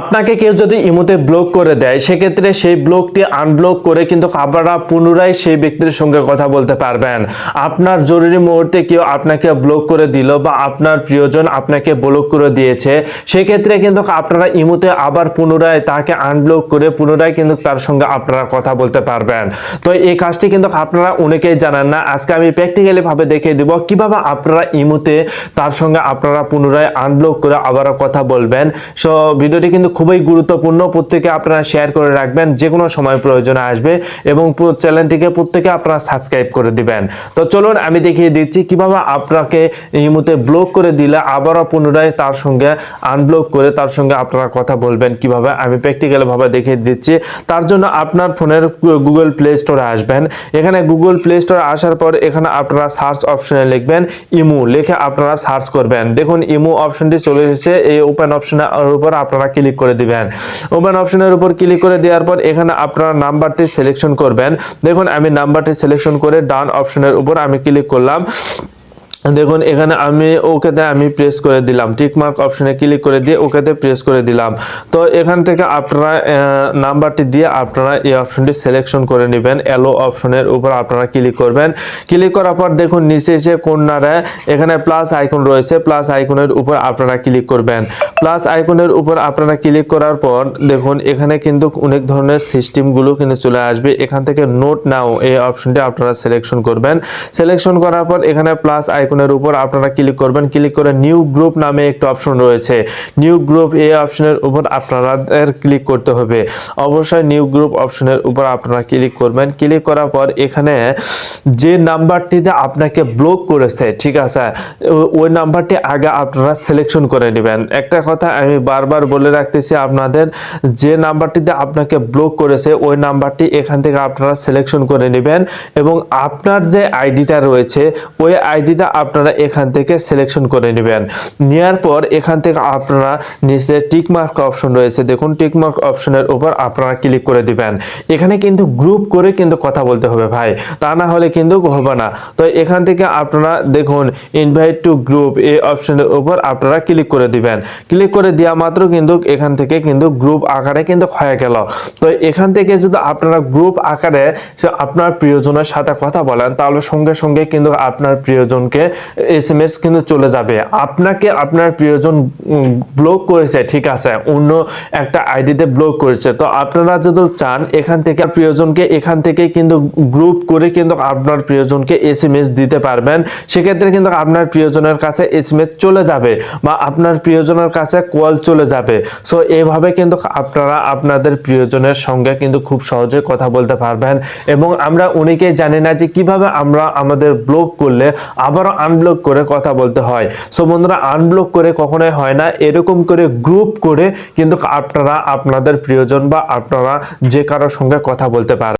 আপনাকে কেউ যদি ইমোতে ব্লক করে দেয়, সেক্ষেত্রে সেই ব্লকটি আনব্লক করে কিন্তু আপনারা পুনরায় সেই ব্যক্তির সঙ্গে কথা বলতে পারবেন। আপনার জরুরি মুহূর্তে কেউ আপনাকে ব্লক করে দিল বা আপনার প্রিয়জন আপনাকে ব্লক করে দিয়েছে, সেক্ষেত্রে কিন্তু আপনারা ইমোতে আবার পুনরায় তাকে আনব্লক করে পুনরায় কিন্তু তার সঙ্গে আপনারা কথা বলতে পারবেন। তো এই কাজটি কিন্তু আপনারা অনেকেই জানেন না। আজকে আমি প্র্যাকটিক্যালি ভাবে দেখিয়ে দিব কীভাবে আপনারা ইমোতে তার সঙ্গে আপনারা পুনরায় আনব্লক করে আবারও কথা বলবেন। সো ভিডিওটি কিন্তু খুবই গুরুত্বপূর্ণ। প্রত্যেকে আপনারা শেয়ার করে রাখবেন যে কোনো সময় প্রয়োজনে আসবে এবং চ্যানেলটিকে প্রত্যেকে আপনারা সাবস্ক্রাইব করে দিবেন। তো চলুন, আমি দেখিয়ে দিচ্ছি কীভাবে আপনাকে এই মুহূর্তে ব্লক করে দিলে আবারও পুনরায় তার সঙ্গে আনব্লক করে তার সঙ্গে আপনারা কথা বলবেন কীভাবে, আমি প্র্যাকটিক্যাল ভাবে দেখিয়ে দিচ্ছি। তার জন্য আপনার ফোনের গুগল প্লে স্টোরে আসবেন। এখানে গুগল প্লে স্টোরে আসার পর এখানে আপনারা সার্চ অপশনে লিখবেন ইমু, লিখে আপনারা সার্চ করবেন। দেখুন, ইমু অপশনটি চলে এসেছে। এই ওপেন অপশনের উপর আপনারা ক্লিক করে দিবেন। ওপেন অপশনের উপর ক্লিক করে দেওয়ার পর এখানে আপনারা নাম্বারটি সিলেকশন করবেন। দেখুন, আমি নাম্বারটি সিলেকশন করে ডান অপশনের উপর আমি ক্লিক করলাম। দেখুন, এখানে আমি ওকেতে আমি প্রেস করে দিলাম। টিক মার্ক অপশনে ক্লিক করে দিয়ে ওকেতে প্রেস করে দিলাম। তো এখান থেকে আপনারা নাম্বারটি দিয়ে আপনারা এই অপশনটি সিলেকশন করে নেবেন। এলো অপশনের উপর আপনারা ক্লিক করবেন। ক্লিক করার পর দেখুন, নিচে এসে কোনারে এখানে প্লাস আইকন রয়েছে প্লাস আইকনের উপর আপনারা ক্লিক করবেন। প্লাস আইকনের উপর আপনারা ক্লিক করার পর দেখুন, এখানে কিন্তু অনেক ধরনের সিস্টেমগুলো কিন্তু চলে আসবে। এখান থেকে নোট নাও এই অপশনটি আপনারা সিলেকশন করবেন। সিলেকশন করার পর এখানে প্লাস আইকনের উপর আপনারা ক্লিক করবেন। ক্লিক করে নিউ গ্রুপ নামে একটা অপশন রয়েছে। নিউ গ্রুপ এই অপশনের উপর আপনাদের ক্লিক করতে হবে। অবশ্যই নিউ গ্রুপ অপশনের উপর আপনারা ক্লিক করবেন। ক্লিক করার পর এখানে যে নাম্বারটিতে আপনাকে ব্লক করেছে, ঠিক আছে, ওই নাম্বারটি আগে আপনারা সিলেকশন করে নেবেন। একটা কথা আমি বারবার বলে রাখতেছি আপনাদের, যে নাম্বারটিতে আপনাকে ব্লক করেছে, ওই নাম্বারটি এখান থেকে আপনারা সিলেকশন করে নেবেন এবং আপনার যে আইডিটা রয়েছে, ওই আইডিটা আপনারা এখান থেকে সিলেকশন করে নেবেন। নেওয়ার পর এখান থেকে আপনারা নিচে টিকমার্ক অপশন রয়েছে। দেখুন টিকমার্ক অপশনের উপর আপনারা ক্লিক করে দিবেন। এখানে কিন্তু গ্রুপ করে কিন্তু কথা বলতে হবে ভাই। তা না হলে কিন্তু হবে না। তো এখান থেকে আপনারা দেখুন ইনভাইট টু গ্রুপ এই অপশনের উপর আপনারা ক্লিক করে দিবেন। ক্লিক করে দেওয়া মাত্র কিন্তু এখান থেকে কিন্তু গ্রুপ আকারে কিন্তু হয়ে গেল। তো এখান থেকে যদি আপনারা গ্রুপ আকারে আপনার প্রিয়জনের সাথে কথা বলেন, তাহলে সঙ্গে সঙ্গে কিন্তু আপনার প্রিয়জনকে এস এম এস কিন্তু চলে যাবে। আপনাকে আপনার প্রিয়জন ব্লক করেছে, ঠিক আছে? অন্য একটা আইডিতে ব্লক করেছে। তো আপনারা যদি চান, এখান থেকে প্রিয়জনকে, এখান থেকে কিন্তু গ্রুপ করে কিন্তু আপনার প্রিয়জনকে এস এম এস দিতে পারবেন। সেক্ষেত্রে কিন্তু আপনার প্রিয়জনের কাছে এস এম এস চলে যাবে বা আপনার প্রিয়জনের কাছে কল চলে যাবে। সো এইভাবে কিন্তু আপনারা আপনাদের প্রিয়জনের সঙ্গে কিন্তু খুব সহজে কথা বলতে পারবেন। এবং আমরা অনেকেই জানি না যে কীভাবে আমরা আমাদের ব্লক করলে আবারও আনব্লক করে কথা বলতে হয়। সো বন্ধুরা আনব্লক করে কখনোই হয় না। এরকম করে গ্রুপ করে কিন্তু আপনারা আপনাদের প্রিয়জন বা আপনারা যে কারোর সঙ্গে কথা বলতে পারবেন